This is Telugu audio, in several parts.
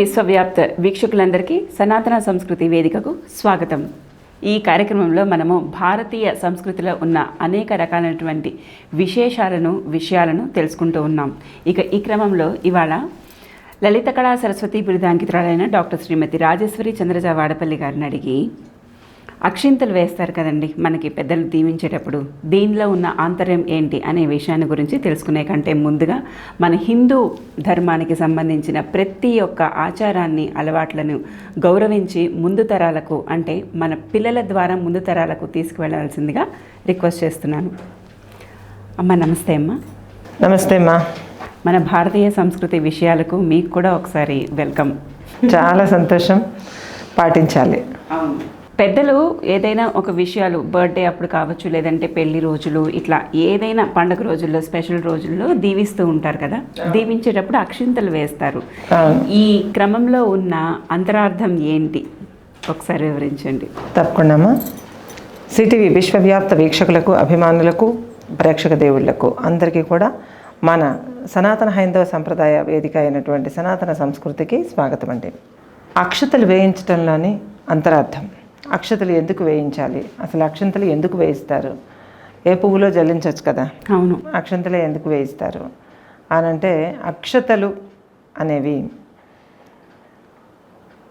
విశ్వవ్యాప్త వీక్షకులందరికీ సనాతన సంస్కృతి వేదికకు స్వాగతం. ఈ కార్యక్రమంలో మనము భారతీయ సంస్కృతిలో ఉన్న అనేక రకాలైనటువంటి విశేషాలను విషయాలను తెలుసుకుంటూ ఉన్నాం. ఇక ఈ క్రమంలో ఇవాళ లలిత కళా సరస్వతి బిరుదాంకితురాలైన డాక్టర్ శ్రీమతి రాజేశ్వరి చంద్రజ వాడపల్లి గారిని అడిగి అక్షింతలు వేస్తారు కదండి మనకి పెద్దలు దీవించేటప్పుడు. దీనిలో ఉన్న ఆంతర్యం ఏంటి అనే విషయాన్ని గురించి తెలుసుకునే కంటే ముందుగా మన హిందూ ధర్మానికి సంబంధించిన ప్రతి ఒక్క ఆచారాన్ని అలవాట్లను గౌరవించి ముందు తరాలకు అంటే మన పిల్లల ద్వారా ముందు తరాలకు తీసుకువెళ్ళాల్సిందిగా రిక్వెస్ట్ చేస్తున్నాను. అమ్మ నమస్తే అమ్మ. నమస్తే అమ్మా. మన భారతీయ సంస్కృతి విషయాలకు మీకు కూడా ఒకసారి వెల్కమ్. చాలా సంతోషం. పాటించాలి. అవును. పెద్దలు ఏదైనా ఒక విషయాలు బర్త్డే అప్పుడు కావచ్చు లేదంటే పెళ్ళి రోజులు ఇట్లా ఏదైనా పండగ రోజుల్లో స్పెషల్ రోజుల్లో దీవిస్తూ ఉంటారు కదా? దీవించేటప్పుడు అక్షింతలు వేస్తారు. ఈ క్రమంలో ఉన్న అంతరార్థం ఏంటి? ఒకసారి వివరించండి. తప్పకుండా అమ్మా. సిటీవీ విశ్వవ్యాప్త వీక్షకులకు అభిమానులకు ప్రేక్షక దేవుళ్ళకు అందరికీ కూడా మన సనాతన హైందవ సంప్రదాయ వేదిక అయినటువంటి సనాతన సంస్కృతికి స్వాగతం అండి. అక్షతలు వేయించడంలోని అంతరార్థం. అక్షతలు ఎందుకు వేయించాలి? అసలు అక్షంతలు ఎందుకు వేయిస్తారు? ఏ పువ్వులో జల్లించవచ్చు కదా? అవును. అక్షంతలే ఎందుకు వేయిస్తారు? అనంటే అక్షతలు అనేవి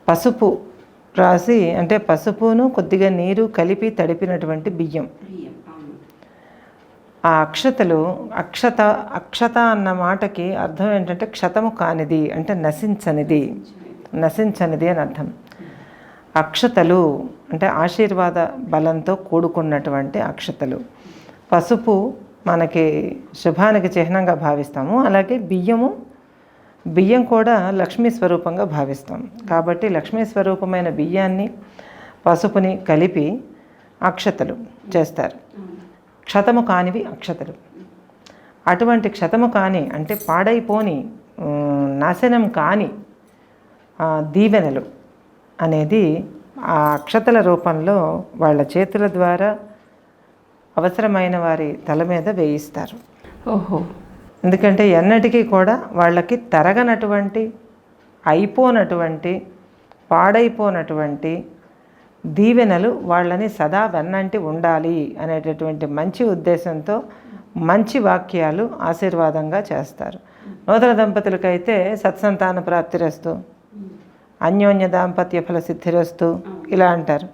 పసుపు రాసి అంటే పసుపును కొద్దిగా నీరు కలిపి తడిపినటువంటి బియ్యం. ఆ అక్షతలు అక్షత అక్షత అన్న మాటకి అర్థం ఏంటంటే క్షతము కానిది అంటే నశించనిది. నశించనిది అని అర్థం. అక్షతలు అంటే ఆశీర్వాద బలంతో కూడుకున్నటువంటి అక్షతలు. పసుపు మనకి శుభానికి చిహ్నంగా భావిస్తాము. అలాగే బియ్యము బియ్యం కూడా లక్ష్మీ స్వరూపంగా భావిస్తాం. కాబట్టి లక్ష్మీ స్వరూపమైన బియ్యాన్ని పసుపుని కలిపి అక్షతలు చేస్తారు. క్షతము కానివి అక్షతలు. అటువంటి క్షతము కాని అంటే పాడైపోని నాశనం కాని దీవెనలు. అనేది ఆ అక్షతల రూపంలో వాళ్ళ చేతుల ద్వారా అవసరమైన వారి తల మీద వేయిస్తారు. ఓహో. ఎందుకంటే ఎన్నటికీ కూడా వాళ్ళకి తరగనటువంటి అయిపోనటువంటి పాడైపోనటువంటి దీవెనలు వాళ్ళని సదా వెన్నంటి ఉండాలి అనేటటువంటి మంచి ఉద్దేశంతో మంచి వాక్యాలు ఆశీర్వాదంగా చేస్తారు. నూతన దంపతులకైతే సత్సంతాన ప్రాప్తిరస్తు అన్యోన్య దాంపత్య ఫల సిద్ధిరస్తు ఇలా అంటారు.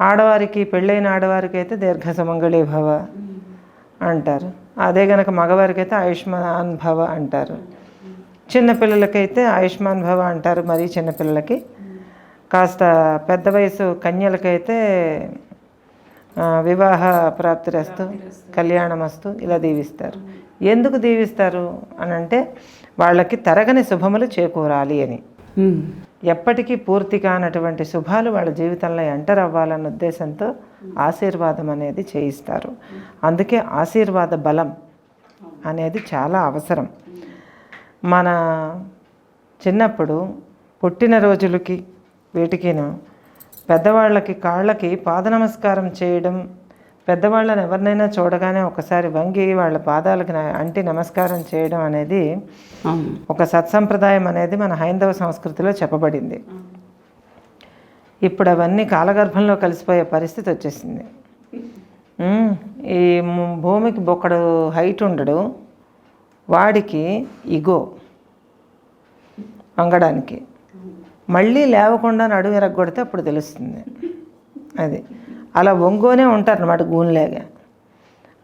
ఆడవారికి పెళ్ళైన ఆడవారికి అయితే దీర్ఘ సుమంగళీ భవ అంటారు. అదే గనక మగవారికి అయితే ఆయుష్మాన్ భవ అంటారు. చిన్నపిల్లలకైతే ఆయుష్మాన్ భవ అంటారు మరీ చిన్నపిల్లలకి కాస్త పెద్ద వయసు కన్యలకైతే వివాహ ప్రాప్తిరస్తు కళ్యాణమస్తు ఇలా దీవిస్తారు. ఎందుకు దీవిస్తారు? అని అంటే వాళ్ళకి తరగని శుభములు చేకూరాలి అని. ఎప్పటికీ పూర్తి కానటువంటి శుభాలు వాళ్ళ జీవితంలో ఎంటర్ అవ్వాలన్న ఉద్దేశంతో ఆశీర్వాదం అనేది చేయిస్తారు. అందుకే ఆశీర్వాద బలం అనేది చాలా అవసరం. మన చిన్నప్పుడు పుట్టిన రోజులకి వీటికిను పెద్దవాళ్ళకి కాళ్ళకి పాద నమస్కారం చేయడం పెద్దవాళ్ళని ఎవరినైనా చూడగానే ఒకసారి వంగి వాళ్ళ పాదాలకు అంటి నమస్కారం చేయడం అనేది ఒక సత్సంప్రదాయం అనేది మన హైందవ సంస్కృతిలో చెప్పబడింది. ఇప్పుడు అవన్నీ కాలగర్భంలో కలిసిపోయే పరిస్థితి వచ్చేసింది. ఈ భూమికి బొక్కడు హైట్ ఉండడు. వాడికి ఇగో వంగడానికి. మళ్ళీ లేవకుండా నడుము ఎరగొడితే అప్పుడు తెలుస్తుంది. అది. అలా వంగోనే ఉంటారు అన్నమాట గూనిలాగా.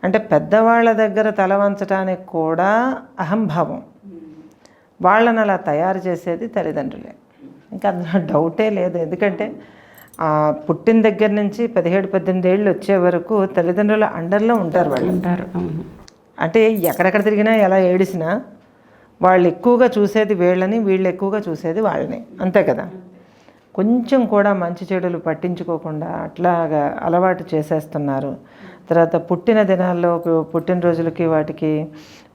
అంటే పెద్దవాళ్ళ దగ్గర తల వంచడానికి కూడా అహంభావం. వాళ్ళని అలా తయారు చేసేది తల్లిదండ్రులే. ఇంకా అందులో డౌటే లేదు. ఎందుకంటే పుట్టిన దగ్గర నుంచి పదిహేడు పద్దెనిమిది ఏళ్ళు వచ్చే వరకు తల్లిదండ్రుల అండర్లో ఉంటారు వాళ్ళు. ఉంటారు. అంటే ఎక్కడెక్కడ తిరిగినా ఎలా ఏడిసినా వాళ్ళు ఎక్కువగా చూసేది వీళ్ళని వీళ్ళు ఎక్కువగా చూసేది వాళ్ళని. అంతే కదా? కొంచెం కూడా మంచి చెడులు పట్టించుకోకుండా అట్లాగా అలవాటు చేసేస్తున్నారు. తర్వాత పుట్టిన దినాల్లో పుట్టినరోజులకి వాటికి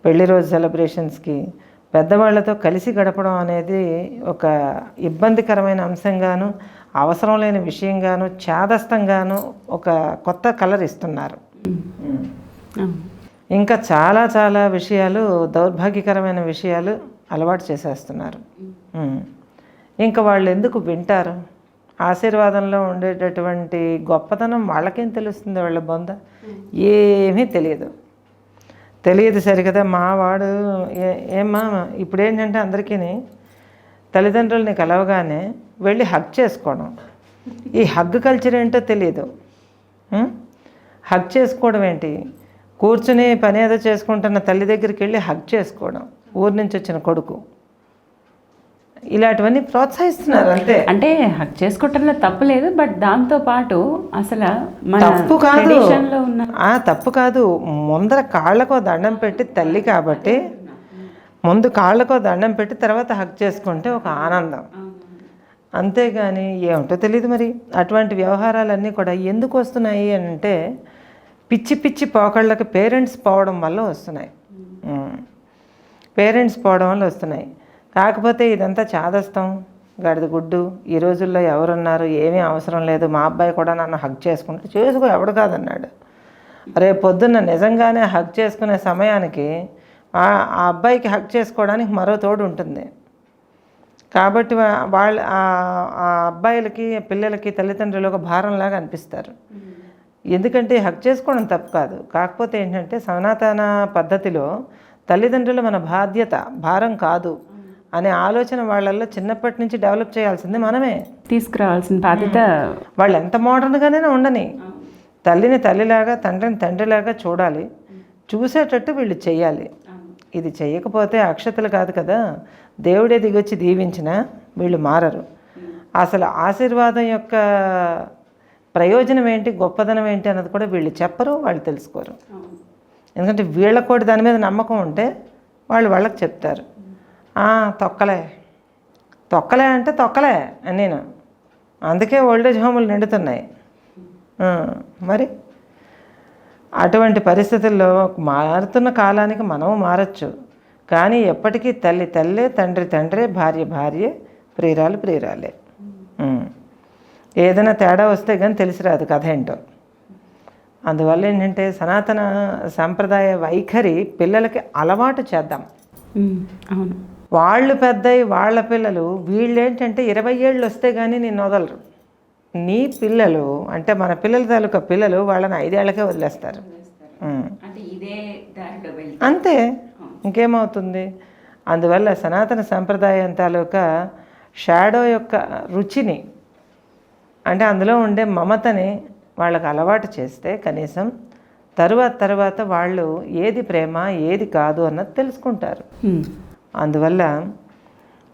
పెళ్ళి రోజు సెలబ్రేషన్స్కి పెద్దవాళ్ళతో కలిసి గడపడం అనేది ఒక ఇబ్బందికరమైన అంశంగాను అవసరం లేని విషయంగాను చేదస్తంగాను ఒక కొత్త కలర్ ఇస్తున్నారు. ఇంకా చాలా చాలా విషయాలు దౌర్భాగ్యకరమైన విషయాలు అలవాటు చేసేస్తున్నారు. ఇంకా వాళ్ళు ఎందుకు వింటారు? ఆశీర్వాదంలో ఉండేటటువంటి గొప్పతనం వాళ్ళకేం తెలుస్తుంది వాళ్ళ బొంద? ఏమీ తెలియదు. తెలియదు సరికదా మా వాడు ఏ- ఏమ్మా ఇప్పుడు ఏంటంటే అందరికీ తల్లిదండ్రుల్ని కలవగానే వెళ్ళి హగ్ చేసుకోవడం. ఈ హగ్ కల్చర్ ఏంటో తెలియదు? హగ్ చేసుకోవడం ఏంటి? కూర్చుని పని ఏదో చేసుకుంటున్న తల్లి దగ్గరికి వెళ్ళి హగ్ చేసుకోవడం ఊరి నుంచి వచ్చిన కొడుకు. ఇలాంటివన్నీ ప్రోత్సహిస్తున్నారు అంతే. అంటే హక్ చేసుకోవటంలో తప్పు లేదు బట్ దాంతో పాటు అసలు తప్పు కాదు. తప్పు కాదు. ముందర కాళ్ళకో దండం పెట్టి తల్లి కాబట్టి ముందు కాళ్ళకో దండం పెట్టి తర్వాత హక్ చేసుకుంటే ఒక ఆనందం. అంతేగాని ఏమిటో తెలియదు మరి. అటువంటి వ్యవహారాలన్నీ కూడా ఎందుకు వస్తున్నాయి అని అంటే పిచ్చి పిచ్చి పోకళ్ళకి పేరెంట్స్ పోవడం వల్ల వస్తున్నాయి. పేరెంట్స్ పోవడం వల్ల వస్తున్నాయి. కాకపోతే ఇదంతా చాదస్తం. గడిది గుడ్డు ఈ రోజుల్లో ఎవరున్నారు? ఏమీ అవసరం లేదు. మా అబ్బాయి కూడా నన్ను హక్ చేసుకుంటే చేసుకో ఎవడు కాదన్నాడు. రేపు పొద్దున్న నిజంగానే హక్ చేసుకునే సమయానికి ఆ అబ్బాయికి హక్ చేసుకోవడానికి మరో తోడు ఉంటుంది. కాబట్టి వాళ్ళ ఆ అబ్బాయిలకి పిల్లలకి తల్లిదండ్రులు ఒక భారంలాగా అనిపిస్తారు. ఎందుకంటే హక్ చేసుకోవడం తప్పు కాదు. కాకపోతే ఏంటంటే సనాతన పద్ధతిలో తల్లిదండ్రులు మన బాధ్యత భారం కాదు. అనే ఆలోచన వాళ్ళల్లో చిన్నప్పటి నుంచి డెవలప్ చేయాల్సింది మనమే. తీసుకురావాల్సిన బాధ్యత వాళ్ళు ఎంత మోడర్న్గానే ఉండని. తల్లిని తల్లిలాగా తండ్రిని తండ్రిలాగా చూడాలి. చూసేటట్టు వీళ్ళు చెయ్యాలి. ఇది చెయ్యకపోతే అక్షతలు కాదు కదా. దేవుడే దిగొచ్చి దీవించిన వీళ్ళు మారరు. అసలు ఆశీర్వాదం యొక్క ప్రయోజనం ఏంటి గొప్పదనం ఏంటి అన్నది కూడా వీళ్ళు చెప్పరు వాళ్ళు తెలుసుకోరు. ఎందుకంటే వీళ్ళకు కూడా దాని మీద నమ్మకం ఉంటే వాళ్ళు వాళ్ళకి చెప్తారు. "ఆ, తొక్కలే. తొక్కలే అంటే తొక్కలే అని నేను. అందుకే ఓల్డేజ్ హోములు నిండుతున్నాయి. మరి? అటువంటి పరిస్థితుల్లో మారుతున్న కాలానికి మనం మారచ్చు. కానీ ఎప్పటికీ తల్లి తల్లే తండ్రి తండ్రే భార్య భార్యే ప్రియురాలు ప్రియురాలే. ఏదైనా తేడా వస్తే కానీ తెలిసి రాదు కథ ఏంటో. అందువల్ల ఏంటంటే సనాతన సాంప్రదాయ వైఖరి పిల్లలకి అలవాటు చేద్దాం. అవును. వాళ్ళు పెద్దయి వాళ్ళ పిల్లలు వీళ్ళు ఏంటంటే ఇరవై ఏళ్ళు వస్తే కానీ నేను వదలరు. నీ పిల్లలు అంటే మన పిల్లల తాలూకా పిల్లలు వాళ్ళని ఐదేళ్ళకే వదిలేస్తారు. అంతే. ఇంకేమవుతుంది? అందువల్ల సనాతన సంప్రదాయం తాలూకా షాడో యొక్క రుచిని అంటే అందులో ఉండే మమతని వాళ్ళకి అలవాటు చేస్తే కనీసం తరువాత తర్వాత వాళ్ళు ఏది ప్రేమ ఏది కాదు అన్నది తెలుసుకుంటారు. అందువల్ల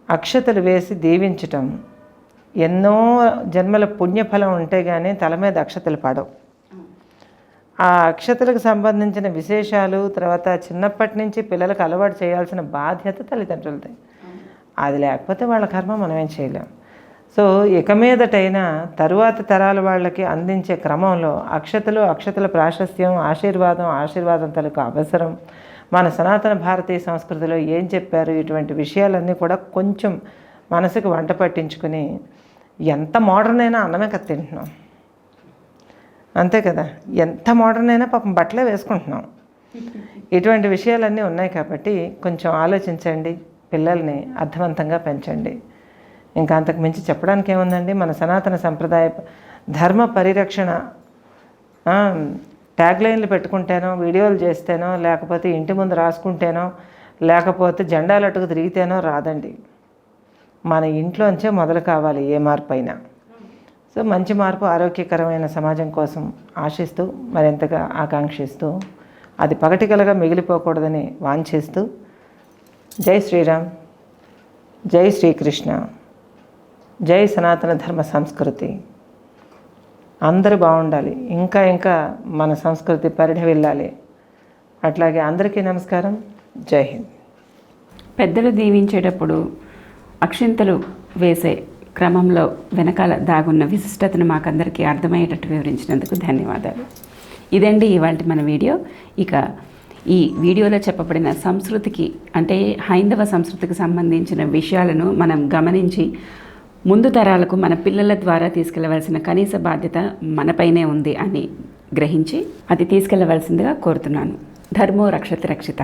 అక్షతలు వేసి దీవించటం. ఎన్నో జన్మల పుణ్యఫలం ఉంటే కానీ తల మీద అక్షతలు పడవు. ఆ అక్షతలకు సంబంధించిన విశేషాలు తర్వాత చిన్నప్పటి నుంచి పిల్లలకు అలవాటు చేయాల్సిన బాధ్యత తల్లిదండ్రులది. అది లేకపోతే వాళ్ళ కర్మ మనమేం చేయలేం. సో ఇక మీదటైనా తరువాత తరాల వాళ్ళకి అందించే క్రమంలో అక్షతలు అక్షతల ప్రాశస్త్యం ఆశీర్వాదం ఆశీర్వాదం తలకు అవసరం. మన సనాతన భారతీయ సంస్కృతిలో ఏం చెప్పారు? ఇటువంటి విషయాలన్నీ కూడా కొంచెం మనసుకు వంట పట్టించుకుని ఎంత మోడర్న్ అయినా అన్నమే కదా తింటున్నాం. అంతే కదా? ఎంత మోడర్న్ అయినా పాపం బట్టలే వేసుకుంటున్నాం. ఇటువంటి విషయాలన్నీ ఉన్నాయి కాబట్టి కొంచెం ఆలోచించండి పిల్లల్ని అర్థవంతంగా పెంచండి. ఇంకా అంతకు మించి చెప్పడానికి ఏముందండి మన సనాతన సంప్రదాయ ధర్మ పరిరక్షణ ట్యాగ్లైన్లు లైన్లు పెట్టుకుంటేనో వీడియోలు చేస్తేనో లేకపోతే ఇంటి ముందు రాసుకుంటేనో లేకపోతే జెండాలు అటుకు తిరిగితేనో రాదండి. మన ఇంట్లోంచే మొదలు కావాలి ఏ మార్పు అయినా సో మంచి మార్పు ఆరోగ్యకరమైన సమాజం కోసం ఆశిస్తూ మరింతగా ఆకాంక్షిస్తూ అది పగటికలుగా మిగిలిపోకూడదని వాంఛిస్తూ జై శ్రీరామ్ జై శ్రీకృష్ణ జై సనాతన ధర్మ సంస్కృతి. అందరూ బాగుండాలి. ఇంకా ఇంకా మన సంస్కృతి పరిధి వెళ్ళాలి అట్లాగే అందరికీ నమస్కారం. జై హింద్. పెద్దలు దీవించేటప్పుడు అక్షింతలు వేసే క్రమంలో వెనకాల దాగున్న విశిష్టతను మాకందరికీ అర్థమయ్యేటట్టు వివరించినందుకు ధన్యవాదాలు. ఇదండి ఇవాళ మన వీడియో. ఇక ఈ వీడియోలో చెప్పబడిన సంస్కృతికి అంటే హైందవ సంస్కృతికి సంబంధించిన విషయాలను మనం గమనించి ముందు తరాలకు మన పిల్లల ద్వారా తీసుకెళ్ళవలసిన కనీస బాధ్యత మనపైనే ఉంది అని గ్రహించి అది తీసుకెళ్ళవలసిందిగా కోరుతున్నాను. ధర్మో రక్షతి రక్షిత.